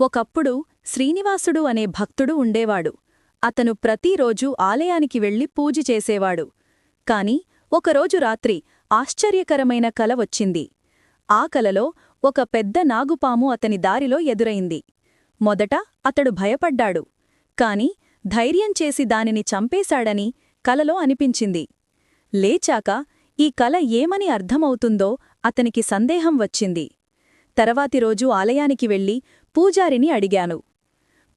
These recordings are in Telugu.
ఒకప్పుడు శ్రీనివాసుడు అనే భక్తుడు ఉండేవాడు. అతను ప్రతిరోజూ ఆలయానికి వెళ్ళి పూజ చేసేవాడు. కాని ఒకరోజు రాత్రి ఆశ్చర్యకరమైన కల వచ్చింది. ఆ కలలో ఒక పెద్ద నాగుపాము అతని దారిలో ఎదురైంది. మొదట అతడు భయపడ్డాడు. కాని ధైర్యం చేసి దానిని చంపేశాడని కలలో అనిపించింది. లేచాక ఈ కల ఏమని అర్థమవుతుందో అతనికి సందేహం వచ్చింది. తర్వాతి రోజు ఆలయానికి వెళ్ళి పూజారిని అడిగాను.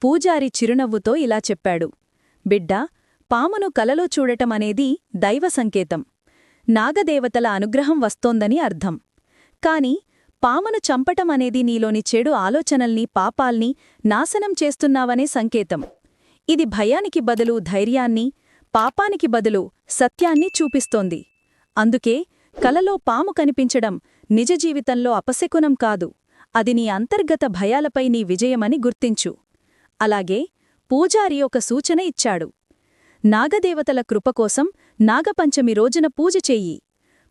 పూజారి చిరునవ్వుతో ఇలా చెప్పాడు. బిడ్డా పామును కలలో చూడటమనేది దైవ సంకేతం. నాగదేవతల అనుగ్రహం వస్తోందని అర్థం. కాని పామును చంపటమనేది నీలోని చెడు ఆలోచనల్ని పాపాల్ని నాశనం చేస్తున్నావనే సంకేతం. ఇది భయానికి బదులు ధైర్యాన్ని పాపానికి బదులు సత్యాన్ని చూపిస్తోంది. అందుకే కలలో పాము కనిపించడం నిజ జీవితంలో అపశకునం కాదు. అది నీ అంతర్గత భయాలపై నీ విజయమని గుర్తించు. అలాగే పూజారి ఒక సూచన ఇచ్చాడు. నాగదేవతల కృపకోసం నాగపంచమి రోజున పూజ చెయ్యి.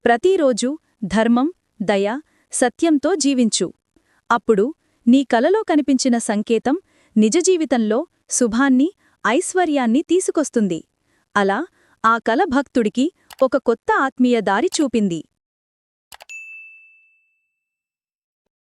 ప్రతిరోజూ ధర్మం దయ సత్యంతో జీవించు. అప్పుడు నీ కలలో కనిపించిన సంకేతం నిజ జీవితంలో శుభాన్ని ఐశ్వర్యాన్ని తీసుకొస్తుంది. అలా ఆ కల భక్తుడికి ఒక కొత్త ఆత్మీయ దారి చూపింది.